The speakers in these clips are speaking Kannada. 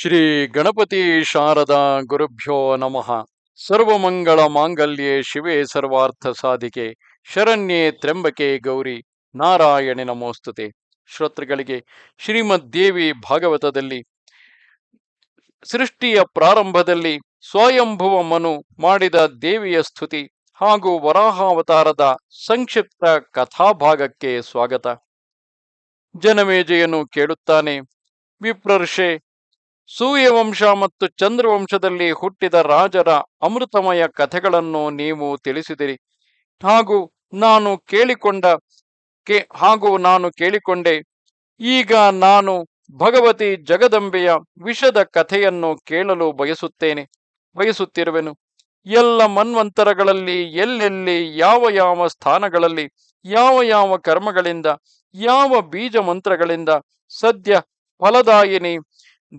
ಶ್ರೀ ಗಣಪತಿ ಶಾರದಾ ಗುರುಭ್ಯೋ ನಮಃ. ಸರ್ವಮಂಗಳ ಮಾಂಗಲ್ಯೆ ಶಿವೆ ಸರ್ವಾರ್ಥ ಸಾಧಿಕೆ, ಶರಣ್ಯೆ ತ್ರ್ಯಂಬಕೆ ಗೌರಿ, ನಾರಾಯಣಿ ನಮೋಸ್ತುತೆ. ಶ್ರೋತೃಗಳಿಗೆ ಶ್ರೀಮದ್ ದೇವಿ ಭಾಗವತದಲ್ಲಿ, ಸೃಷ್ಟಿಯ ಪ್ರಾರಂಭದಲ್ಲಿ ಸ್ವಯಂಭುವ ಮನು ಮಾಡಿದ ದೇವಿಯ ಸ್ತುತಿ ಹಾಗೂ ವರಾಹಾವತಾರದ ಸಂಕ್ಷಿಪ್ತ ಕಥಾಭಾಗಕ್ಕೆ ಸ್ವಾಗತ. ಜನಮೇಜೆಯನ್ನು ಕೇಳುತ್ತಾನೆ, ವಿಪ್ರರ್ಷೆ ಸೂರ್ಯವಂಶ ಮತ್ತು ಚಂದ್ರವಂಶದಲ್ಲಿ ಹುಟ್ಟಿದ ರಾಜರ ಅಮೃತಮಯ ಕಥೆಗಳನ್ನು ನೀವು ತಿಳಿಸಿದಿರಿ. ಹಾಗೂ ನಾನು ಕೇಳಿಕೊಂಡ ಹಾಗೂ ನಾನು ಕೇಳಿಕೊಂಡೆ, ಈಗ ನಾನು ಭಗವತಿ ಜಗದಂಬೆಯ ವಿಷದ ಕಥೆಯನ್ನು ಕೇಳಲು ಬಯಸುತ್ತೇನೆ, ಬಯಸುತ್ತಿರುವೆನು. ಎಲ್ಲ ಮನ್ವಂತರಗಳಲ್ಲಿ ಎಲ್ಲೆಲ್ಲಿ, ಯಾವ ಯಾವ ಸ್ಥಾನಗಳಲ್ಲಿ, ಯಾವ ಯಾವ ಕರ್ಮಗಳಿಂದ, ಯಾವ ಬೀಜ ಮಂತ್ರಗಳಿಂದ ಸದ್ಯ ಫಲದಾಯಿನಿ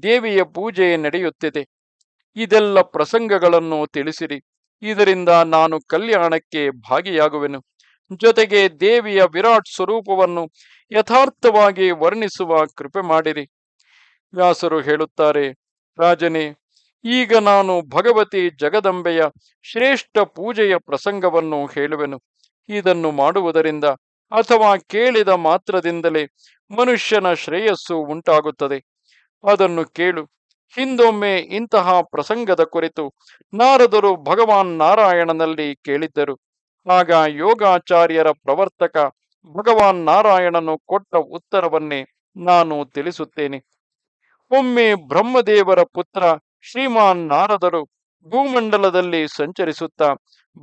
ದೇವಿಯ ಪೂಜೆ ನಡೆಯುತ್ತಿದೆ. ಇದೆಲ್ಲ ಪ್ರಸಂಗಗಳನ್ನು ತಿಳಿಸಿರಿ. ಇದರಿಂದ ನಾನು ಕಲ್ಯಾಣಕ್ಕೆ ಭಾಗಿಯಾಗುವೆನು. ಜೊತೆಗೆ ದೇವಿಯ ವಿರಾಟ್ ಸ್ವರೂಪವನ್ನು ಯಥಾರ್ಥವಾಗಿ ವರ್ಣಿಸುವ ಕೃಪೆ ಮಾಡಿರಿ. ವ್ಯಾಸರು ಹೇಳುತ್ತಾರೆ, ರಾಜನೇ, ಈಗ ನಾನು ಭಗವತಿ ಜಗದಂಬೆಯ ಶ್ರೇಷ್ಠ ಪೂಜೆಯ ಪ್ರಸಂಗವನ್ನು ಹೇಳುವೆನು. ಇದನ್ನು ಮಾಡುವುದರಿಂದ ಅಥವಾ ಕೇಳಿದ ಮಾತ್ರದಿಂದಲೇ ಮನುಷ್ಯನ ಶ್ರೇಯಸ್ಸು ಉಂಟಾಗುತ್ತದೆ. ಅದನ್ನು ಕೇಳು. ಹಿಂದೊಮ್ಮೆ ಇಂತಹ ಪ್ರಸಂಗದ ಕುರಿತು ನಾರದರು ಭಗವಾನ್ ನಾರಾಯಣನಲ್ಲಿ ಕೇಳಿದ್ದರು. ಆಗ ಯೋಗಾಚಾರ್ಯರ ಪ್ರವರ್ತಕ ಭಗವಾನ್ ನಾರಾಯಣನು ಕೊಟ್ಟ ಉತ್ತರವನ್ನೇ ನಾನು ತಿಳಿಸುತ್ತೇನೆ. ಒಮ್ಮೆ ಬ್ರಹ್ಮದೇವರ ಪುತ್ರ ಶ್ರೀಮಾನ್ ನಾರದರು ಭೂಮಂಡಲದಲ್ಲಿ ಸಂಚರಿಸುತ್ತಾ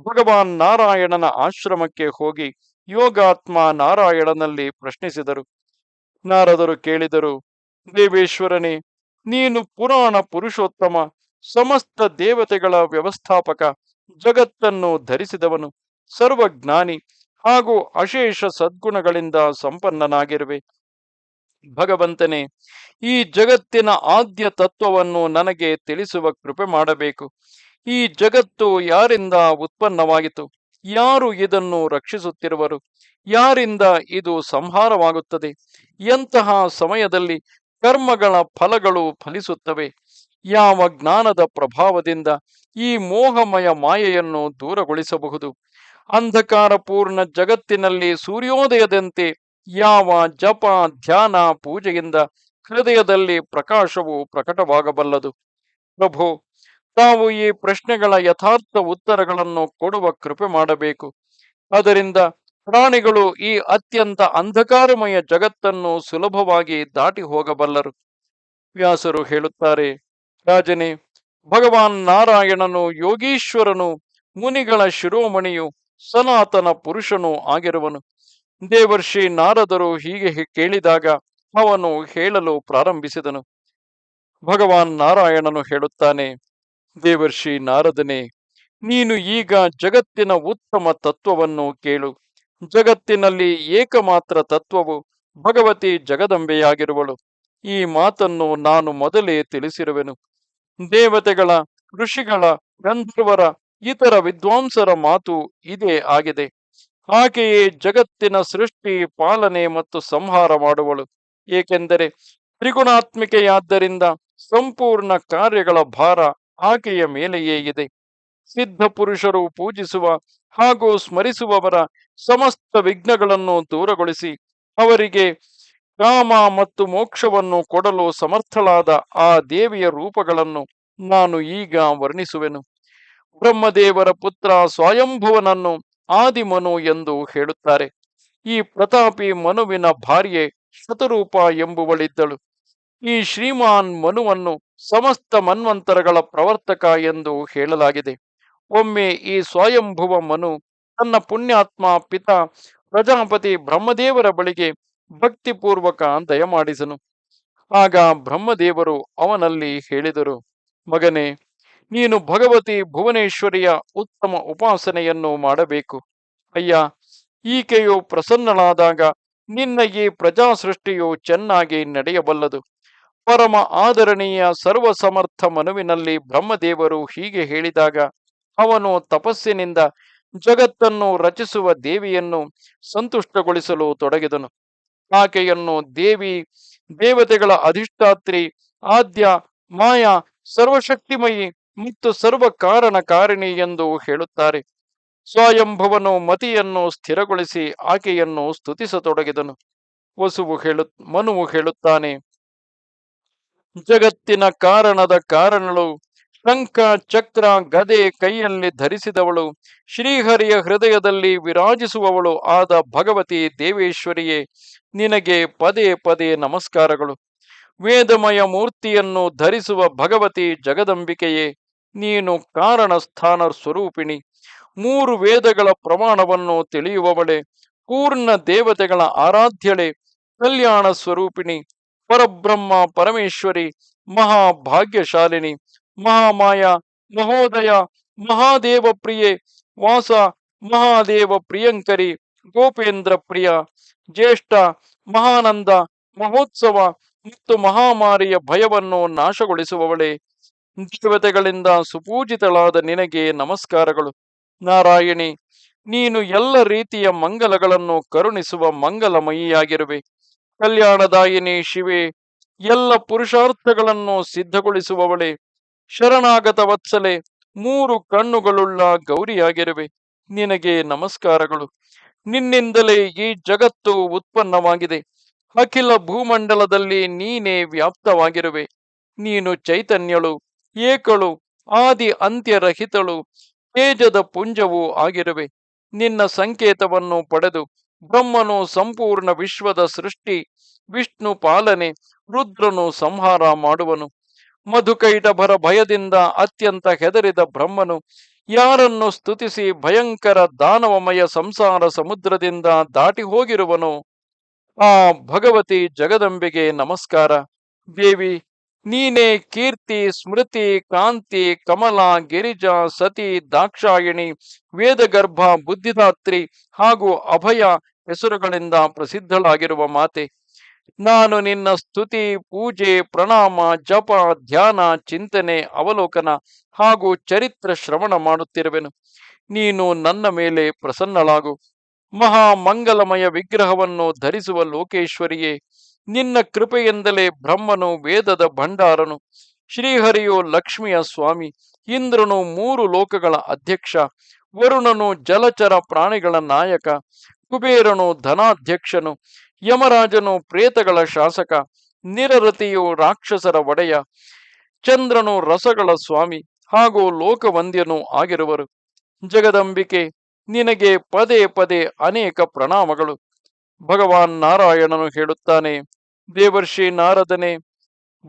ಭಗವಾನ್ ನಾರಾಯಣನ ಆಶ್ರಮಕ್ಕೆ ಹೋಗಿ ಯೋಗಾತ್ಮ ನಾರಾಯಣನಲ್ಲಿ ಪ್ರಶ್ನಿಸಿದರು. ನಾರದರು ಕೇಳಿದರು ದೇವೇಶ್ವರನೇ, ನೀನು ಪುರಾಣ ಪುರುಷೋತ್ತಮ, ಸಮಸ್ತ ದೇವತೆಗಳ ವ್ಯವಸ್ಥಾಪಕ, ಜಗತ್ತನ್ನು ಧರಿಸಿದವನು, ಸರ್ವಜ್ಞಾನಿ ಹಾಗೂ ಅಶೇಷ ಸದ್ಗುಣಗಳಿಂದ ಸಂಪನ್ನನಾಗಿರುವೆ. ಭಗವಂತನೇ, ಈ ಜಗತ್ತಿನ ಆದ್ಯ ತತ್ವವನ್ನು ನನಗೆ ತಿಳಿಸುವ ಕೃಪೆ ಮಾಡಬೇಕು. ಈ ಜಗತ್ತು ಯಾರಿಂದ ಉತ್ಪನ್ನವಾಯಿತು? ಯಾರು ಇದನ್ನು ರಕ್ಷಿಸುತ್ತಿರುವರು? ಯಾರಿಂದ ಇದು ಸಂಹಾರವಾಗುತ್ತದೆ? ಎಂತಹ ಸಮಯದಲ್ಲಿ ಕರ್ಮಗಳ ಫಲಗಳು ಫಲಿಸುತ್ತವೆ. ಯಾವ ಜ್ಞಾನದ ಪ್ರಭಾವದಿಂದ ಈ ಮೋಹಮಯ ಮಾಯೆಯನ್ನು ದೂರಗೊಳಿಸಬಹುದು? ಅಂಧಕಾರಪೂರ್ಣ ಜಗತ್ತಿನಲ್ಲಿ ಸೂರ್ಯೋದಯದಂತೆ ಯಾವ ಜಪ, ಧ್ಯಾನ, ಪೂಜೆಯಿಂದ ಹೃದಯದಲ್ಲಿ ಪ್ರಕಾಶವು ಪ್ರಕಟವಾಗಬಲ್ಲದು? ಪ್ರಭು, ತಾವು ಈ ಪ್ರಶ್ನೆಗಳ ಯಥಾರ್ಥ ಉತ್ತರಗಳನ್ನು ಕೊಡುವ ಕೃಪೆ ಮಾಡಬೇಕು. ಅದರಿಂದ ಪ್ರಾಣಿಗಳು ಈ ಅತ್ಯಂತ ಅಂಧಕಾರಮಯ ಜಗತ್ತನ್ನು ಸುಲಭವಾಗಿ ದಾಟಿ ಹೋಗಬಲ್ಲರು. ವ್ಯಾಸರು ಹೇಳುತ್ತಾರೆ, ರಾಜನೇ, ಭಗವಾನ್ ನಾರಾಯಣನು ಯೋಗೀಶ್ವರನು, ಮುನಿಗಳ ಶಿರೋಮಣಿಯು ಸನಾತನ ಪುರುಷನೂ ಆಗಿರುವನು. ದೇವರ್ಷಿ ನಾರದರು ಹೀಗೆ ಕೇಳಿದಾಗ ಅವನು ಹೇಳಲು ಪ್ರಾರಂಭಿಸಿದನು. ಭಗವಾನ್ ನಾರಾಯಣನು ಹೇಳುತ್ತಾನೆ ದೇವರ್ಷಿ ನಾರದನೇ, ನೀನು ಈಗ ಜಗತ್ತಿನ ಉತ್ತಮ ತತ್ವವನ್ನು ಕೇಳು. ಜಗತ್ತಿನಲ್ಲಿ ಏಕಮಾತ್ರ ತತ್ವವು ಭಗವತಿ ಜಗದಂಬೆಯಾಗಿರುವಳು. ಈ ಮಾತನ್ನು ನಾನು ಮೊದಲೇ ತಿಳಿಸಿರುವೆನು. ದೇವತೆಗಳ, ಋಷಿಗಳ, ಗಂಧರ್ವರ, ಇತರ ವಿದ್ವಾಂಸರ ಮಾತು ಇದೇ ಆಗಿದೆ. ಆಕೆಯೇ ಜಗತ್ತಿನ ಸೃಷ್ಟಿ, ಪಾಲನೆ ಮತ್ತು ಸಂಹಾರ ಮಾಡುವಳು. ಏಕೆಂದರೆ ತ್ರಿಗುಣಾತ್ಮಿಕೆಯಾದ್ದರಿಂದ ಸಂಪೂರ್ಣ ಕಾರ್ಯಗಳ ಭಾರ ಆಕೆಯ ಮೇಲೆಯೇ ಇದೆ. ಸಿದ್ಧ ಪುರುಷರು ಪೂಜಿಸುವ ಹಾಗೂ ಸ್ಮರಿಸುವವರ ಸಮಸ್ತ ವಿಘ್ನಗಳನ್ನು ದೂರಗೊಳಿಸಿ ಅವರಿಗೆ ಕಾಮ ಮತ್ತು ಮೋಕ್ಷವನ್ನು ಕೊಡಲು ಸಮರ್ಥಳಾದ ಆ ದೇವಿಯ ರೂಪಗಳನ್ನು ನಾನು ಈಗ ವರ್ಣಿಸುವೆನು. ಬ್ರಹ್ಮದೇವರ ಪುತ್ರ ಸ್ವಯಂಭುವನನ್ನು ಆದಿಮನು ಎಂದು ಹೇಳುತ್ತಾರೆ. ಈ ಪ್ರತಾಪಿ ಮನುವಿನ ಭಾರ್ಯೆ ಶತರೂಪ ಎಂಬುವಳಿದ್ದಳು. ಈ ಶ್ರೀಮಾನ್ ಮನುವನ್ನು ಸಮಸ್ತ ಮನ್ವಂತರಗಳ ಪ್ರವರ್ತಕ ಎಂದು ಹೇಳಲಾಗಿದೆ. ಒಮ್ಮೆ ಈ ಸ್ವಯಂಭುವ ಮನು ತನ್ನ ಪುಣ್ಯಾತ್ಮ ಪಿತ ಪ್ರಜಾಪತಿ ಬ್ರಹ್ಮದೇವರ ಬಳಿಗೆ ಭಕ್ತಿಪೂರ್ವಕ ದಯಮಾಡಿಸನು ಆಗ ಬ್ರಹ್ಮದೇವರು ಅವನಲ್ಲಿ ಹೇಳಿದರು, ಮಗನೇ, ನೀನು ಭಗವತಿ ಭುವನೇಶ್ವರಿಯ ಉತ್ತಮ ಉಪಾಸನೆಯನ್ನು ಮಾಡಬೇಕು. ಅಯ್ಯ, ಈಕೆಯು ಪ್ರಸನ್ನಳಾದಾಗ ನಿನ್ನ ಈ ಪ್ರಜಾ ಸೃಷ್ಟಿಯು ಚೆನ್ನಾಗಿ ನಡೆಯಬಲ್ಲದು. ಪರಮ ಆದರಣೀಯ ಸರ್ವಸಮರ್ಥ ಮನುವಿನಲ್ಲಿ ಬ್ರಹ್ಮದೇವರು ಹೀಗೆ ಹೇಳಿದಾಗ ಅವನು ತಪಸ್ಸಿನಿಂದ ಜಗತ್ತನ್ನು ರಚಿಸುವ ದೇವಿಯನ್ನು ಸಂತುಷ್ಟಗೊಳಿಸಲು ತೊಡಗಿದನು. ಆಕೆಯನ್ನು ದೇವಿ, ದೇವತೆಗಳ ಅಧಿಷ್ಠಾತ್ರಿ, ಆದ್ಯ, ಮಾಯಾ, ಸರ್ವಶಕ್ತಿಮಯಿ ಮತ್ತು ಸರ್ವ ಕಾರಣಕಾರಿಣಿ ಎಂದು ಹೇಳುತ್ತಾರೆ. ಸ್ವಯಂಭವನು ಮತಿಯನ್ನು ಸ್ಥಿರಗೊಳಿಸಿ ಆಕೆಯನ್ನು ಸ್ತುತಿಸತೊಡಗಿದನು. ವಸುವು ಹೇಳು, ಮನುವು ಹೇಳುತ್ತಾನೆ, ಜಗತ್ತಿನ ಕಾರಣದ ಕಾರಣಳು ಶಂಖ ಚಕ್ರ ಗದೆ ಕೈಯಲ್ಲಿ ಧರಿಸಿದವಳು, ಶ್ರೀಹರಿಯ ಹೃದಯದಲ್ಲಿ ವಿರಾಜಿಸುವವಳು ಆದ ಭಗವತಿ ದೇವೇಶ್ವರಿಯೇ, ನಿನಗೆ ಪದೇ ಪದೇ ನಮಸ್ಕಾರಗಳು. ವೇದಮಯ ಮೂರ್ತಿಯನ್ನು ಧರಿಸುವ ಭಗವತಿ ಜಗದಂಬಿಕೆಯೇ, ನೀನು ಕಾರಣ ಸ್ಥಾನ ಸ್ವರೂಪಿಣಿ. ಮೂರು ವೇದಗಳ ಪ್ರಮಾಣವನ್ನು ತಿಳಿಯುವವಳೆ, ಪೂರ್ಣ ದೇವತೆಗಳ ಆರಾಧ್ಯಳೆ, ಕಲ್ಯಾಣ ಸ್ವರೂಪಿಣಿ, ಪರಬ್ರಹ್ಮ ಪರಮೇಶ್ವರಿ, ಮಹಾಭಾಗ್ಯಶಾಲಿನಿ ಮಹಾಮಾಯ, ಮಹೋದಯ ಮಹಾದೇವ ಪ್ರಿಯೆ ವಾಸ, ಮಹಾದೇವ ಪ್ರಿಯಂಕರಿ, ಗೋಪೇಂದ್ರ ಪ್ರಿಯ, ಜ್ಯೇಷ್ಠ, ಮಹಾನಂದ, ಮಹೋತ್ಸವ ಮತ್ತು ಮಹಾಮಾರಿಯ ಭಯವನ್ನು ನಾಶಗೊಳಿಸುವವಳೆ, ದೇವತೆಗಳಿಂದ ಸುಪೂಜಿತಳಾದ ನಿನಗೆ ನಮಸ್ಕಾರಗಳು. ನಾರಾಯಣಿ, ನೀನು ಎಲ್ಲ ರೀತಿಯ ಮಂಗಲಗಳನ್ನು ಕರುಣಿಸುವ ಮಂಗಲಮಯಿಯಾಗಿರುವೆ. ಕಲ್ಯಾಣದಾಯಿನಿ ಶಿವೆ, ಎಲ್ಲ ಪುರುಷಾರ್ಥಗಳನ್ನು ಸಿದ್ಧಗೊಳಿಸುವವಳೆ ಶರಣಾಗತ ವತ್ಸಲೆ, ಮೂರು ಕಣ್ಣುಗಳುಳ್ಳ ಗೌರಿಯಾಗಿರುವೆ. ನಿನಗೆ ನಮಸ್ಕಾರಗಳು. ನಿನ್ನಿಂದಲೇ ಈ ಜಗತ್ತು ಉತ್ಪನ್ನವಾಗಿದೆ. ಅಖಿಲ ಭೂಮಂಡಲದಲ್ಲಿ ನೀನೇ ವ್ಯಾಪ್ತವಾಗಿರುವೆ. ನೀನು ಚೈತನ್ಯಳು, ಏಕಳು, ಆದಿ ಅಂತ್ಯರಹಿತಳು, ತೇಜದ ಪುಂಜವೂ ಆಗಿರುವೆ. ನಿನ್ನ ಸಂಕೇತವನ್ನು ಪಡೆದು ಬ್ರಹ್ಮನು ಸಂಪೂರ್ಣ ವಿಶ್ವದ ಸೃಷ್ಟಿ, ವಿಷ್ಣು ಪಾಲನೆ, ರುದ್ರನು ಸಂಹಾರ ಮಾಡುವನು. ಮಧುಕೈಟಭರ ಭಯದಿಂದ ಅತ್ಯಂತ ಹೆದರಿದ ಬ್ರಹ್ಮನು, ಯಾರನ್ನು ಸ್ತುತಿಸಿ ಭಯಂಕರ ದಾನವಮಯ ಸಂಸಾರ ಸಮುದ್ರದಿಂದ ದಾಟಿ ಹೋಗಿರುವನು? ಆ ಭಗವತಿ ಜಗದಂಬಿಗೆ ನಮಸ್ಕಾರ. ದೇವಿ, ನೀನೇ ಕೀರ್ತಿ, ಸ್ಮೃತಿ, ಕಾಂತಿ, ಕಮಲ, ಗಿರಿಜಾ, ಸತಿ, ದಾಕ್ಷಾಯಿಣಿ, ವೇದಗರ್ಭ, ಬುದ್ಧಿದಾತ್ರಿ ಹಾಗೂ ಅಭಯ ಹೆಸರುಗಳಿಂದ ಪ್ರಸಿದ್ಧಳಾಗಿರುವ ಮಾತೆ. ನಾನು ನಿನ್ನ ಸ್ತುತಿ, ಪೂಜೆ, ಪ್ರಣಾಮ, ಜಪ, ಧ್ಯಾನ, ಚಿಂತನೆ, ಅವಲೋಕನ ಹಾಗೂ ಚರಿತ್ರ ಶ್ರವಣ ಮಾಡುತ್ತಿರುವೆನು. ನೀನು ನನ್ನ ಮೇಲೆ ಪ್ರಸನ್ನಳಾಗು. ಮಹಾ ಮಂಗಲಮಯ ವಿಗ್ರಹವನ್ನು ಧರಿಸುವ ಲೋಕೇಶ್ವರಿಯೇ, ನಿನ್ನ ಕೃಪೆಯಿಂದಲೇ ಬ್ರಹ್ಮನು ವೇದದ ಭಂಡಾರನು. ಶ್ರೀಹರಿಯು ಲಕ್ಷ್ಮಿಯ ಸ್ವಾಮಿ, ಇಂದ್ರನು ಮೂರು ಲೋಕಗಳ ಅಧ್ಯಕ್ಷ, ವರುಣನು ಜಲಚರ ಪ್ರಾಣಿಗಳ ನಾಯಕ, ಕುಬೇರನು ಧನಾಧ್ಯಕ್ಷನು. ಯಮರಾಜನು ಪ್ರೇತಗಳ ಶಾಸಕ, ನಿರರತಿಯು ರಾಕ್ಷಸರ ಒಡೆಯ, ಚಂದ್ರನು ರಸಗಳ ಸ್ವಾಮಿ ಹಾಗೂ ಲೋಕವಂದ್ಯನು ಆಗಿರುವರು. ಜಗದಂಬಿಕೆ, ನಿನಗೆ ಪದೇ ಪದೇ ಅನೇಕ ಪ್ರಣಾಮಗಳು. ಭಗವಾನ್ ನಾರಾಯಣನು ಹೇಳುತ್ತಾನೆ, ದೇವರ್ಷಿ ನಾರದನೆ,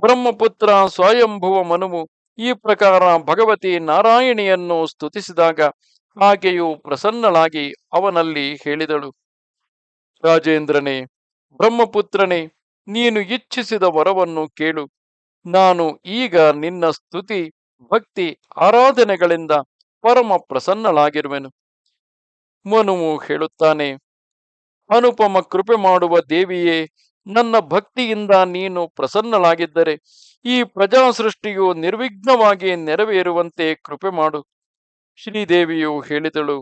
ಬ್ರಹ್ಮಪುತ್ರ ಸ್ವಯಂಭುವ ಮನುವು, ಈ ಪ್ರಕಾರ ಭಗವತಿ ನಾರಾಯಣಿಯನ್ನು ಸ್ತುತಿಸಿದಾಗ ಆಕೆಯು ಪ್ರಸನ್ನಳಾಗಿ ಅವನಲ್ಲಿ ಹೇಳಿದಳು. ರಾಜೇಂದ್ರನೇ ಬ್ರಹ್ಮಪುತ್ರನೇ, ನೀನು ಇಚ್ಛಿಸಿದ ವರವನ್ನು ಕೇಳು. ನಾನು ಈಗ ನಿನ್ನ ಸ್ತುತಿ, ಭಕ್ತಿ, ಆರಾಧನೆಗಳಿಂದ ಪರಮ ಪ್ರಸನ್ನಳಾಗಿರುವೆನು. ಮನುವು ಹೇಳುತ್ತಾನೆ, ಅನುಪಮ ಕೃಪೆ ಮಾಡುವ ದೇವಿಯೇ, ನನ್ನ ಭಕ್ತಿಯಿಂದ ನೀನು ಪ್ರಸನ್ನಳಾಗಿದ್ದರೆ ಈ ಪ್ರಜಾ ಸೃಷ್ಟಿಯು ನಿರ್ವಿಘ್ನವಾಗಿ ನೆರವೇರುವಂತೆ ಕೃಪೆ ಮಾಡು. ಶ್ರೀದೇವಿಯು ಹೇಳಿದಳು,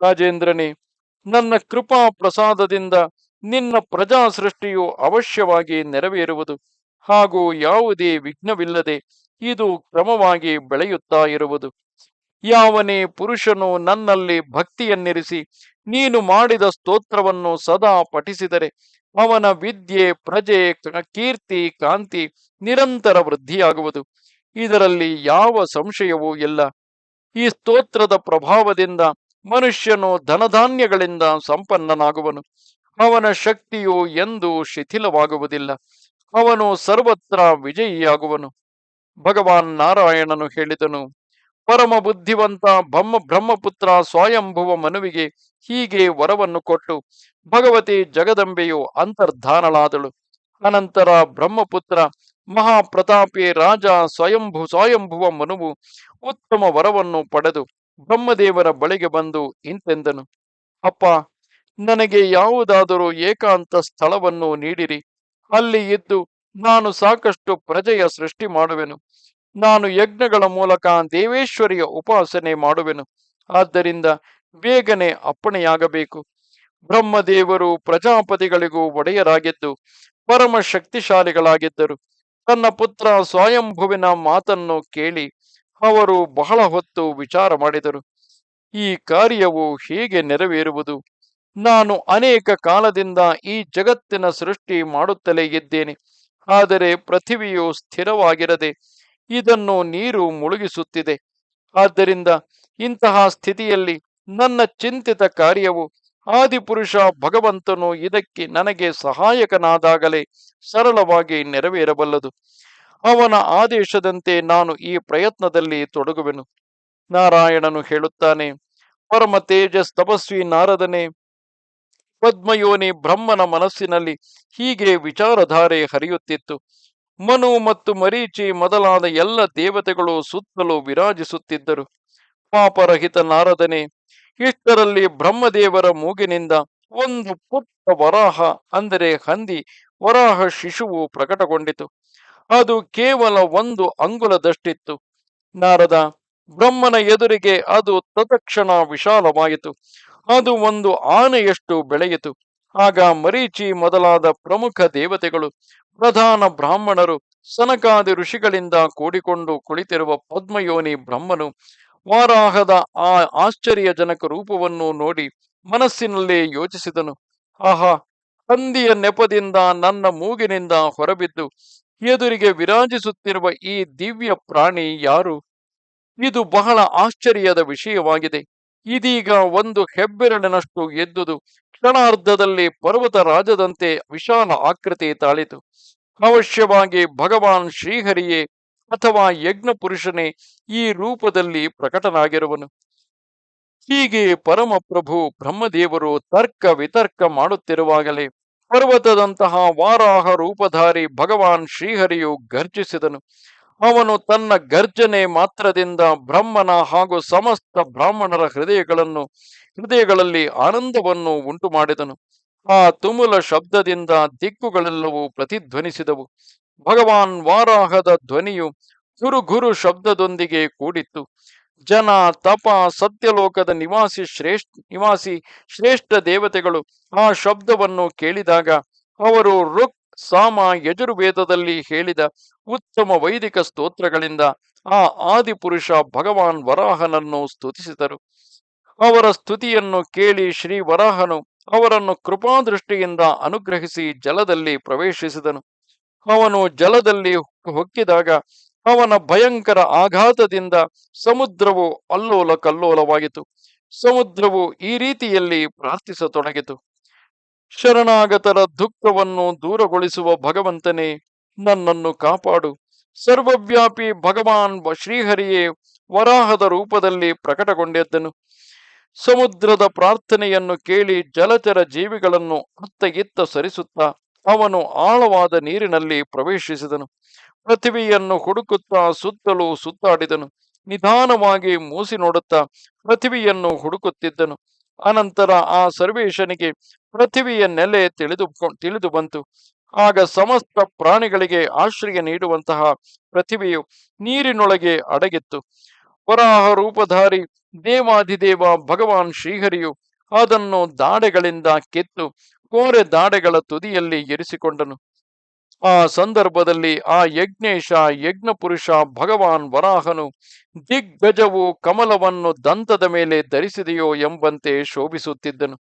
ರಾಜೇಂದ್ರನೇ, ನನ್ನ ಕೃಪಾ ಪ್ರಸಾದದಿಂದ ನಿನ್ನ ಪ್ರಜಾ ಸೃಷ್ಟಿಯು ಅವಶ್ಯವಾಗಿ ನೆರವೇರುವುದು ಹಾಗೂ ಯಾವುದೇ ವಿಘ್ನವಿಲ್ಲದೆ ಇದು ಕ್ರಮವಾಗಿ ಬೆಳೆಯುತ್ತಾ ಇರುವುದು. ಯಾವನೇ ಪುರುಷನು ನನ್ನಲ್ಲಿ ಭಕ್ತಿಯನ್ನಿರಿಸಿ ನೀನು ಮಾಡಿದ ಸ್ತೋತ್ರವನ್ನು ಸದಾ ಪಠಿಸಿದರೆ ಅವನ ವಿದ್ಯೆ, ಪ್ರಜೆ ಕೀರ್ತಿ, ಕಾಂತಿ ನಿರಂತರ ವೃದ್ಧಿಯಾಗುವುದು. ಇದರಲ್ಲಿ ಯಾವ ಸಂಶಯವೂ ಇಲ್ಲ. ಈ ಸ್ತೋತ್ರದ ಪ್ರಭಾವದಿಂದ ಮನುಷ್ಯನು ಧನಧಾನ್ಯಗಳಿಂದ ಸಂಪನ್ನನಾಗುವನು. ಅವನ ಶಕ್ತಿಯು ಎಂದೂ ಶಿಥಿಲವಾಗುವುದಿಲ್ಲ. ಅವನು ಸರ್ವತ್ರ ವಿಜಯಿಯಾಗುವನು. ಭಗವಾನ್ ನಾರಾಯಣನು ಹೇಳಿದನು, ಪರಮ ಬುದ್ಧಿವಂತ ಬ್ರಹ್ಮ, ಬ್ರಹ್ಮಪುತ್ರ ಸ್ವಯಂಭುವ ಮನುವಿಗೆ ಹೀಗೆ ವರವನ್ನು ಕೊಟ್ಟು ಭಗವತಿ ಜಗದಂಬೆಯು ಅಂತರ್ಧಾನಳಾದಳು. ಅನಂತರ ಬ್ರಹ್ಮಪುತ್ರ, ಮಹಾಪ್ರತಾಪಿ ರಾಜ ಸ್ವಯಂಭು, ಸ್ವಯಂಭುವ ಮನುವು ಉತ್ತಮ ವರವನ್ನು ಪಡೆದು ಬ್ರಹ್ಮದೇವರ ಬಳಿಗೆ ಬಂದು ಇಂತೆಂದನು, ಅಪ್ಪ ನನಗೆ ಯಾವುದಾದರೂ ಏಕಾಂತ ಸ್ಥಳವನ್ನು ನೀಡಿರಿ. ಅಲ್ಲಿ ಇದ್ದು ನಾನು ಸಾಕಷ್ಟು ಪ್ರಜೆಯ ಸೃಷ್ಟಿ ಮಾಡುವೆನು. ನಾನು ಯಜ್ಞಗಳ ಮೂಲಕ ದೇವೇಶ್ವರಿಯ ಉಪಾಸನೆ ಮಾಡುವೆನು. ಆದ್ದರಿಂದ ಬೇಗನೆ ಅಪ್ಪಣೆಯಾಗಬೇಕು. ಬ್ರಹ್ಮದೇವರು ಪ್ರಜಾಪತಿಗಳಿಗೂ ಒಡೆಯರಾಗಿದ್ದು ಪರಮ ಶಕ್ತಿಶಾಲಿಗಳಾಗಿದ್ದರು ತನ್ನ ಪುತ್ರ ಸ್ವಯಂಭುವಿನ ಮಾತನ್ನು ಕೇಳಿ ಅವರು ಬಹಳ ಹೊತ್ತು ವಿಚಾರ ಮಾಡಿದರು. ಈ ಕಾರ್ಯವು ಹೇಗೆ ನೆರವೇರುವುದು? ನಾನು ಅನೇಕ ಕಾಲದಿಂದ ಈ ಜಗತ್ತಿನ ಸೃಷ್ಟಿ ಮಾಡುತ್ತಲೇ ಇದ್ದೇನೆ. ಆದರೆ ಪೃಥಿವಿಯು ಸ್ಥಿರವಾಗಿರದೆ ಇದನ್ನು ನೀರು ಮುಳುಗಿಸುತ್ತಿದೆ. ಆದ್ದರಿಂದ ಇಂತಹ ಸ್ಥಿತಿಯಲ್ಲಿ ನನ್ನ ಚಿಂತಿತ ಕಾರ್ಯವು ಆದಿಪುರುಷ ಭಗವಂತನು ಇದಕ್ಕೆ ನನಗೆ ಸಹಾಯಕನಾದಾಗಲೇ ಸರಳವಾಗಿ ನೆರವೇರಬಲ್ಲದು. ಅವನ ಆದೇಶದಂತೆ ನಾನು ಈ ಪ್ರಯತ್ನದಲ್ಲಿ ತೊಡಗುವೆನು. ನಾರಾಯಣನು ಹೇಳುತ್ತಾನೆ, ಪರಮ ತೇಜಸ್ ತಪಸ್ವಿ ನಾರದನೇ ಪದ್ಮಯೋನಿ ಬ್ರಹ್ಮನ ಮನಸ್ಸಿನಲ್ಲಿ ಹೀಗೆ ವಿಚಾರಧಾರೆ ಹರಿಯುತ್ತಿತ್ತು. ಮನು ಮತ್ತು ಮರೀಚಿ ಮೊದಲಾದ ಎಲ್ಲ ದೇವತೆಗಳು ಸುತ್ತಲೂ ವಿರಾಜಿಸುತ್ತಿದ್ದರು. ಪಾಪರಹಿತ ನಾರದನೆ, ಇಷ್ಟರಲ್ಲಿ ಬ್ರಹ್ಮದೇವರ ಮೂಗಿನಿಂದ ಒಂದು ಪುಟ್ಟ ವರಾಹ, ಅಂದರೆ ಹಂದಿ, ವರಾಹ ಶಿಶುವು ಪ್ರಕಟಗೊಂಡಿತು. ಅದು ಕೇವಲ ಒಂದು ಅಂಗುಲದಷ್ಟಿತ್ತು. ನಾರದ ಬ್ರಹ್ಮನ ಎದುರಿಗೆ ಅದು ತತ್ಕ್ಷಣ ವಿಶಾಲವಾಯಿತು. ಅದು ಒಂದು ಆನೆಯಷ್ಟು ಬೆಳೆಯಿತು. ಆಗ ಮರೀಚಿ ಮೊದಲಾದ ಪ್ರಮುಖ ದೇವತೆಗಳು, ಪ್ರಧಾನ ಬ್ರಾಹ್ಮಣರು, ಸನಕಾದಿ ಋಷಿಗಳಿಂದ ಕೂಡಿಕೊಂಡು ಕುಳಿತಿರುವ ಪದ್ಮಯೋನಿ ಬ್ರಹ್ಮನು ವಾರಾಹದ ಆ ಆಶ್ಚರ್ಯಜನಕ ರೂಪವನ್ನು ನೋಡಿ ಮನಸ್ಸಿನಲ್ಲೇ ಯೋಚಿಸಿದನು. ಆಹಾ, ಹಂದಿಯ ನೆಪದಿಂದ ನನ್ನ ಮೂಗಿನಿಂದ ಹೊರಬಿದ್ದು ಎದುರಿಗೆ ವಿರಾಜಿಸುತ್ತಿರುವ ಈ ದಿವ್ಯ ಪ್ರಾಣಿ ಯಾರು? ಇದು ಬಹಳ ಆಶ್ಚರ್ಯದ ವಿಷಯವಾಗಿದೆ. ಇದೀಗ ಒಂದು ಹೆಬ್ಬೆರಳಿನಷ್ಟು ಎದ್ದುದು. ಕ್ಷಣಾರ್ಧದಲ್ಲಿ ಪರ್ವತ ರಾಜದಂತೆ ವಿಶಾಲ ಆಕೃತಿ ತಾಳಿತು. ಅವಶ್ಯವಾಗಿ ಭಗವಾನ್ ಶ್ರೀಹರಿಯೇ ಅಥವಾ ಯಜ್ಞ ಪುರುಷನೇ ಈ ರೂಪದಲ್ಲಿ ಪ್ರಕಟನಾಗಿರುವನು. ಹೀಗೆ ಪರಮಪ್ರಭು ಬ್ರಹ್ಮದೇವರು ತರ್ಕ ವಿತರ್ಕ ಮಾಡುತ್ತಿರುವಾಗಲೇ ಪರ್ವತದಂತಹ ವಾರಾಹ ರೂಪಧಾರಿ ಭಗವಾನ್ ಶ್ರೀಹರಿಯು ಗರ್ಜಿಸಿದನು ಅವನು ತನ್ನ ಗರ್ಜನೆ ಮಾತ್ರದಿಂದ ಬ್ರಹ್ಮನ ಹಾಗೂ ಸಮಸ್ತ ಬ್ರಾಹ್ಮಣರ ಹೃದಯಗಳನ್ನು, ಹೃದಯಗಳಲ್ಲಿ ಆನಂದವನ್ನು ಉಂಟು ಮಾಡಿದನು ಆ ತುಮುಲ ಶಬ್ದದಿಂದ ದಿಕ್ಕುಗಳೆಲ್ಲವೂ ಪ್ರತಿಧ್ವನಿಸಿದವು. ಭಗವಾನ್ ವಾರಾಹದ ಧ್ವನಿಯು ಗುರು ಶಬ್ದದೊಂದಿಗೆ ಕೂಡಿತ್ತು. ಜನ, ತಪ, ಸತ್ಯಲೋಕದ ನಿವಾಸಿ ಶ್ರೇಷ್ಠ ನಿವಾಸಿ ಶ್ರೇಷ್ಠ ದೇವತೆಗಳು ಆ ಶಬ್ದವನ್ನು ಕೇಳಿದಾಗ ಅವರು ರುಕ್ ಸಾಮ ಯಜುರ್ವೇದದಲ್ಲಿ ಹೇಳಿದ ಉತ್ತಮ ವೈದಿಕ ಸ್ತೋತ್ರಗಳಿಂದ ಆ ಆದಿಪುರುಷ ಭಗವಾನ್ ವರಾಹನನ್ನು ಸ್ತುತಿಸಿದರು. ಅವರ ಸ್ತುತಿಯನ್ನು ಕೇಳಿ ಶ್ರೀ ವರಾಹನು ಅವರನ್ನು ಕೃಪಾದೃಷ್ಟಿಯಿಂದ ಅನುಗ್ರಹಿಸಿ ಜಲದಲ್ಲಿ ಪ್ರವೇಶಿಸಿದನು. ಅವನು ಜಲದಲ್ಲಿ ಹೊಕ್ಕಿದಾಗ ಅವನ ಭಯಂಕರ ಆಘಾತದಿಂದ ಸಮುದ್ರವು ಅಲ್ಲೋಲ ಕಲ್ಲೋಲವಾಯಿತು ಸಮುದ್ರವು ಈ ರೀತಿಯಲ್ಲಿ ಪ್ರಾರ್ಥಿಸತೊಡಗಿತು. ಶರಣಾಗತರ ದುಃಖವನ್ನು ದೂರಗೊಳಿಸುವ ಭಗವಂತನೇ, ನನ್ನನ್ನು ಕಾಪಾಡು. ಸರ್ವವ್ಯಾಪಿ ಭಗವಾನ್ ಶ್ರೀಹರಿಯೇ, ವರಾಹದ ರೂಪದಲ್ಲಿ ಪ್ರಕಟಗೊಂಡಿದ್ದನು. ಸಮುದ್ರದ ಪ್ರಾರ್ಥನೆಯನ್ನು ಕೇಳಿ ಜಲಚರ ಜೀವಿಗಳನ್ನು ಅತ್ತ ಇತ್ತ ಸರಿಸುತ್ತಾ, ಅವನು ಆಳವಾದ ನೀರಿನಲ್ಲಿ ಪ್ರವೇಶಿಸಿದನು. ಪೃಥ್ವಿಯನ್ನು ಹುಡುಕುತ್ತಾ ಸುತ್ತಲೂ ಸುತ್ತಾಡಿದನು. ನಿಧಾನವಾಗಿ ಮೂಸಿ ನೋಡುತ್ತಾ, ಪೃಥ್ವಿಯನ್ನು ಹುಡುಕುತ್ತಿದ್ದನು. ಅನಂತರ ಆ ಸರ್ವೇಶನಿಗೆ ಪೃಥ್ವಿಯ ನೆಲೆ ತಿಳಿದು ತಿಳಿದು ಬಂತು. ಆಗ ಸಮಸ್ತ ಪ್ರಾಣಿಗಳಿಗೆ ಆಶ್ರಯ ನೀಡುವಂತಹ ಪೃಥ್ವಿಯು ನೀರಿನೊಳಗೆ ಅಡಗಿತ್ತು. ವರಾಹ ರೂಪಧಾರಿ ದೇವಾದಿದೇವ ಭಗವಾನ್ ಶ್ರೀಹರಿಯು ಅದನ್ನು ದಾಡೆಗಳಿಂದ ಕೆತ್ತು, ಕೋರೆ ದಾಡೆಗಳ ತುದಿಯಲ್ಲಿ ಇರಿಸಿಕೊಂಡನು. ಆ ಸಂದರ್ಭದಲ್ಲಿ ಆ ಯಜ್ಞೇಶ ಯಜ್ಞ ಪುರುಷ ಭಗವಾನ್ ವರಾಹನು ದಿಗ್ಗಜವು ಕಮಲವನ್ನು ದಂತದ ಮೇಲೆ ಧರಿಸಿದೆಯೋ ಎಂಬಂತೆ ಶೋಭಿಸುತ್ತಿದ್ದನು.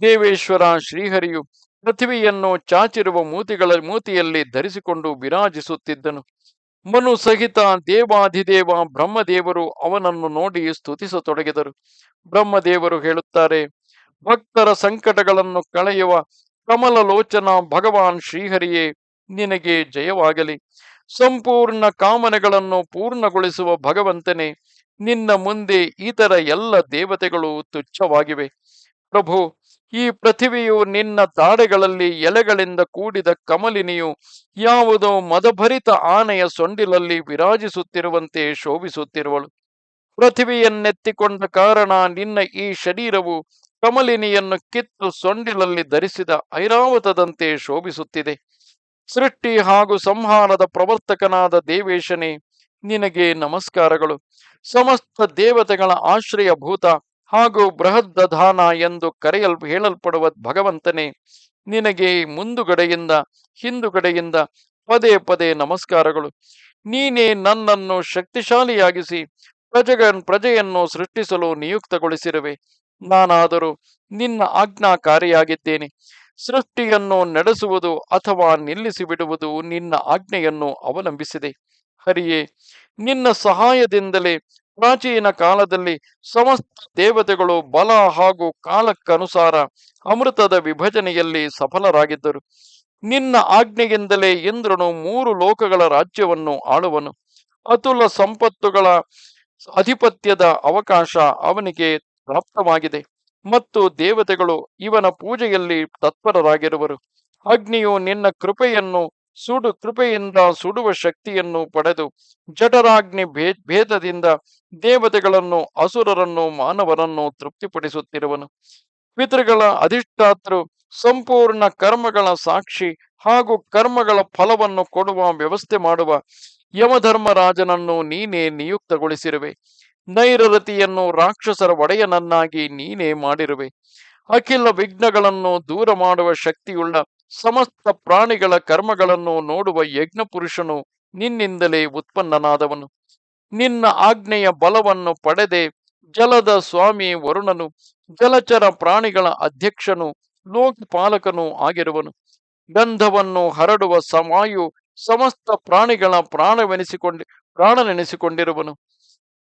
ದೇವೇಶ್ವರ ಶ್ರೀಹರಿಯು ಪೃಥ್ವಿಯನ್ನು ಚಾಚಿರುವ ಮೂತಿಗಳ, ಮೂತಿಯಲ್ಲಿ ಧರಿಸಿಕೊಂಡು ವಿರಾಜಿಸುತ್ತಿದ್ದನು. ಮನು ಸಹಿತ ದೇವಾಧಿದೇವ ಬ್ರಹ್ಮದೇವರು ಅವನನ್ನು ನೋಡಿ ಸ್ತುತಿಸತೊಡಗಿದರು. ಬ್ರಹ್ಮದೇವರು ಹೇಳುತ್ತಾರೆ, ಭಕ್ತರ ಸಂಕಟಗಳನ್ನು ಕಳೆಯುವ ಕಮಲ ಲೋಚನ ಭಗವಾನ್ ಶ್ರೀಹರಿಯೇ ನಿನಗೆ ಜಯವಾಗಲಿ. ಸಂಪೂರ್ಣ ಕಾಮನೆಗಳನ್ನು ಪೂರ್ಣಗೊಳಿಸುವ ಭಗವಂತನೇ, ನಿನ್ನ ಮುಂದೆ ಇತರ ಎಲ್ಲ ದೇವತೆಗಳು ತುಚ್ಛವಾಗಿವೆ. ಪ್ರಭು, ಈ ಪೃಥಿವಿಯು ನಿನ್ನ ತಾಡೆಗಳಲ್ಲಿ ಎಲೆಗಳಿಂದ ಕೂಡಿದ ಕಮಲಿನಿಯು ಯಾವುದೋ ಮದಭರಿತ ಆನೆಯ ಸೊಂಡಿಲಲ್ಲಿ ವಿರಾಜಿಸುತ್ತಿರುವಂತೆ ಶೋಭಿಸುತ್ತಿರುವಳು. ಪೃಥಿವಿಯನ್ನೆತ್ತಿಕೊಂಡ ಕಾರಣ ನಿನ್ನ ಈ ಶರೀರವು ಕಮಲಿನಿಯನ್ನು ಕಿತ್ತು ಸೊಂಡಿಲಲ್ಲಿ ಧರಿಸಿದ ಐರಾವತದಂತೆ ಶೋಭಿಸುತ್ತಿದೆ. ಸೃಷ್ಟಿ ಹಾಗೂ ಸಂಹಾರದ ಪ್ರವರ್ತಕನಾದ ದೇವೇಶನೇ, ನಿನಗೆ ನಮಸ್ಕಾರಗಳು. ಸಮಸ್ತ ದೇವತೆಗಳ ಆಶ್ರಯ ಭೂತ ಹಾಗೂ ಬೃಹದ್ದಧಾನ ಎಂದು ಕರೆಯಲ್, ಹೇಳಲ್ಪಡುವ ಭಗವಂತನೇ, ನಿನಗೆ ಮುಂದುಗಡೆಯಿಂದ, ಹಿಂದುಗಡೆಯಿಂದ ಪದೇ ಪದೇ ನಮಸ್ಕಾರಗಳು. ನೀನೇ ನನ್ನನ್ನು ಶಕ್ತಿಶಾಲಿಯಾಗಿಸಿ ಪ್ರಜೆಗ ಪ್ರಜೆಯನ್ನು ಸೃಷ್ಟಿಸಲು ನಿಯುಕ್ತಗೊಳಿಸಿರುವೆ. ನಾನಾದರೂ ನಿನ್ನ ಆಜ್ಞಾಕಾರಿಯಾಗಿದ್ದೇನೆ. ಸೃಷ್ಟಿಯನ್ನು ನಡೆಸುವುದು ಅಥವಾ ನಿಲ್ಲಿಸಿ ಬಿಡುವುದು ನಿನ್ನ ಆಜ್ಞೆಯನ್ನು ಅವಲಂಬಿಸಿದೆ. ಹರಿಯೇ, ನಿನ್ನ ಸಹಾಯದಿಂದಲೇ ಪ್ರಾಚೀನ ಕಾಲದಲ್ಲಿ ಸಮಸ್ತ ದೇವತೆಗಳು ಬಲ ಹಾಗೂ ಕಾಲಕ್ಕನುಸಾರ ಅಮೃತದ ವಿಭಜನೆಯಲ್ಲಿ ಸಫಲರಾಗಿದ್ದರು. ನಿನ್ನ ಆಜ್ಞೆಯಿಂದಲೇ ಇಂದ್ರನು ಮೂರು ಲೋಕಗಳ ರಾಜ್ಯವನ್ನು ಆಳುವನು. ಅತುಲ ಸಂಪತ್ತುಗಳ ಅಧಿಪತ್ಯದ ಅವಕಾಶ ಅವನಿಗೆ ಪ್ರಾಪ್ತವಾಗಿದೆ. ಮತ್ತು ದೇವತೆಗಳು ಇವನ ಪೂಜೆಯಲ್ಲಿ ತತ್ಪರರಾಗಿರುವರು. ಅಗ್ನಿಯು ನಿನ್ನ ಕೃಪೆಯನ್ನು ಸುಡು, ಕೃಪೆಯಿಂದ ಸುಡುವ ಶಕ್ತಿಯನ್ನು ಪಡೆದು ಜಠರಾಗ್ನಿ ಭೇದದಿಂದ ದೇವತೆಗಳನ್ನು, ಅಸುರರನ್ನು, ಮಾನವರನ್ನು ತೃಪ್ತಿಪಡಿಸುತ್ತಿರುವನು. ಪಿತೃಗಳ ಅಧಿಷ್ಠಾತೃ ಸಂಪೂರ್ಣ ಕರ್ಮಗಳ ಸಾಕ್ಷಿ ಹಾಗೂ ಕರ್ಮಗಳ ಫಲವನ್ನು ಕೊಡುವ ವ್ಯವಸ್ಥೆ ಮಾಡುವ ಯಮಧರ್ಮರಾಜನನ್ನು ನೀನೇ ನಿಯುಕ್ತಗೊಳಿಸಿರುವೆ. ನೈರರತಿಯನ್ನು ರಾಕ್ಷಸರ ಒಡೆಯನನ್ನಾಗಿ ನೀನೇ ಮಾಡಿರುವೆ. ಅಖಿಲ ವಿಘ್ನಗಳನ್ನು ದೂರ ಮಾಡುವ ಶಕ್ತಿಯುಳ್ಳ ಸಮಸ್ತ ಪ್ರಾಣಿಗಳ ಕರ್ಮಗಳನ್ನು ನೋಡುವ ಯಜ್ಞ ಪುರುಷನು ನಿನ್ನಿಂದಲೇ ಉತ್ಪನ್ನನಾದವನು. ನಿನ್ನ ಆಜ್ಞೆಯ ಬಲವನ್ನು ಪಡೆದೆ ಜಲದ ಸ್ವಾಮಿ ವರುಣನು, ಜಲಚರ ಪ್ರಾಣಿಗಳ ಅಧ್ಯಕ್ಷನು, ಲೋಕಪಾಲಕನೂ ಆಗಿರುವನು. ಗಂಧವನ್ನು ಹರಡುವ ಸಮಾಯು ಸಮಸ್ತ ಪ್ರಾಣಿಗಳ ಪ್ರಾಣವೆನಿಸಿಕೊಂಡಿ, ಪ್ರಾಣನೆನಿಸಿಕೊಂಡಿರುವನು.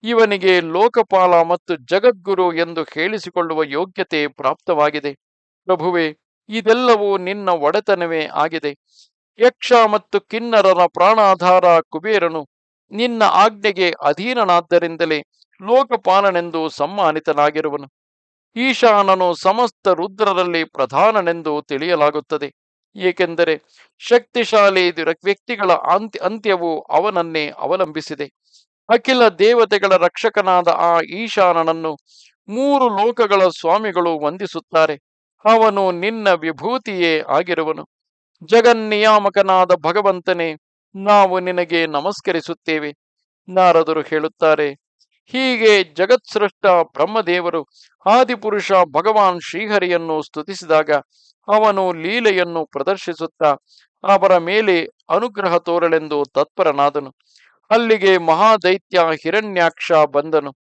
ಇವನಿಗೆ ಲೋಕಪಾಲ ಮತ್ತು ಜಗದ್ಗುರು ಎಂದು ಹೇಳಿಸಿಕೊಳ್ಳುವ ಯೋಗ್ಯತೆ ಪ್ರಾಪ್ತವಾಗಿದೆ. ಪ್ರಭುವೆ, ಇದೆಲ್ಲವೂ ನಿನ್ನ ಒಡೆತನವೇ ಆಗಿದೆ. ಯಕ್ಷ ಮತ್ತು ಕಿನ್ನರರ ಪ್ರಾಣಾಧಾರ ಕುಬೇರನು ನಿನ್ನ ಆಜ್ಞೆಗೆ ಅಧೀನನಾದ್ದರಿಂದಲೇ ಲೋಕಪಾಲನೆಂದು ಸಮ್ಮಾನಿತನಾಗಿರುವನು. ಈಶಾನನು ಸಮಸ್ತ ರುದ್ರರಲ್ಲಿ ಪ್ರಧಾನನೆಂದು ತಿಳಿಯಲಾಗುತ್ತದೆ. ಏಕೆಂದರೆ ಶಕ್ತಿಶಾಲಿ ವ್ಯಕ್ತಿಗಳ ಅಂತ್ಯ ಅಂತ್ಯವು ಅವನನ್ನೇ ಅವಲಂಬಿಸಿದೆ. ಅಖಿಲ ದೇವತೆಗಳ ರಕ್ಷಕನಾದ ಆ ಈಶಾನನನ್ನು ಮೂರು ಲೋಕಗಳ ಸ್ವಾಮಿಗಳು ವಂದಿಸುತ್ತಾರೆ. ಅವನು ನಿನ್ನ ವಿಭೂತಿಯೇ ಆಗಿರುವನು. ಜಗನ್ನಿಯಾಮಕನಾದ ಭಗವಂತನೇ, ನಾವು ನಿನಗೆ ನಮಸ್ಕರಿಸುತ್ತೇವೆ. ನಾರದರು ಹೇಳುತ್ತಾರೆ, ಹೀಗೆ ಜಗತ್ಸೃಷ್ಟ ಬ್ರಹ್ಮದೇವರು ಆದಿಪುರುಷ ಭಗವಾನ್ ಶ್ರೀಹರಿಯನ್ನು ಸ್ತುತಿಸಿದಾಗ ಅವನು ಲೀಲೆಯನ್ನು ಪ್ರದರ್ಶಿಸುತ್ತಾ ಅವರ ಮೇಲೆ ಅನುಗ್ರಹ ತೋರಲೆಂದು ತತ್ಪರನಾದನು. ಅಲ್ಲಿಗೆ ಮಹಾದೈತ್ಯ ಹಿರಣ್ಯಾಕ್ಷ ಬಂದನು.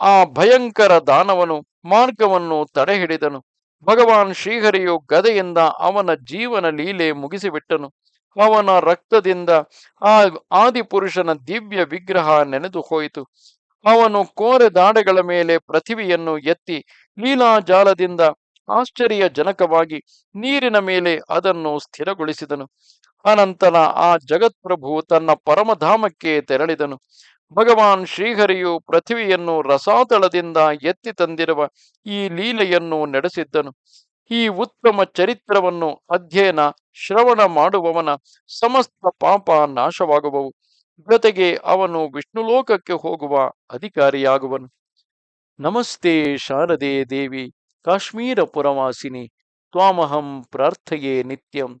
ಆ ಭಯಂಕರ ದಾನವನು ಮಾರ್ಗವನ್ನು ತಡೆಹಿಡಿದನು. ಭಗವಾನ್ ಶ್ರೀಹರಿಯು ಗದೆಯಿಂದ ಅವನ ಜೀವನ ಲೀಲೆ ಮುಗಿಸಿಬಿಟ್ಟನು. ಅವನ ರಕ್ತದಿಂದ ಆ ಆದಿಪುರುಷನ ದಿವ್ಯ ವಿಗ್ರಹ ನೆನೆದು ಹೋಯಿತು. ಅವನು ಕೋರೆ ದಾಡೆಗಳ ಮೇಲೆ ಪೃಥಿವಿಯನ್ನು ಎತ್ತಿ ಲೀಲಾಜಾಲದಿಂದ ಆಶ್ಚರ್ಯಜನಕವಾಗಿ ನೀರಿನ ಮೇಲೆ ಅದನ್ನು ಸ್ಥಿರಗೊಳಿಸಿದನು. ಅನಂತರ ಆ ಜಗತ್ಪ್ರಭು ತನ್ನ ಪರಮಧಾಮಕ್ಕೆ ತೆರಳಿದನು. ಭಗವಾನ್ ಶ್ರೀಹರಿಯು ಪೃಥ್ವಿಯನ್ನು ರಸಾತಳದಿಂದ ಎತ್ತಿ ತಂದಿರುವ ಈ ಲೀಲೆಯನ್ನು ನಡೆಸಿದ್ದನು. ಈ ಉತ್ತಮ ಚರಿತ್ರವನ್ನು ಅಧ್ಯಯನ, ಶ್ರವಣ ಮಾಡುವವನ ಸಮಸ್ತ ಪಾಪ ನಾಶವಾಗುವವು. ಜೊತೆಗೆ ಅವನು ವಿಷ್ಣುಲೋಕಕ್ಕೆ ಹೋಗುವ ಅಧಿಕಾರಿಯಾಗುವನು. ನಮಸ್ತೆ ಶಾರದೆ ದೇವಿ, ಕಾಶ್ಮೀರ ಪುರವಾಸಿನಿ, ತ್ವಾಮಹಂ ಪ್ರಾರ್ಥೆಯೇ ನಿತ್ಯಂ.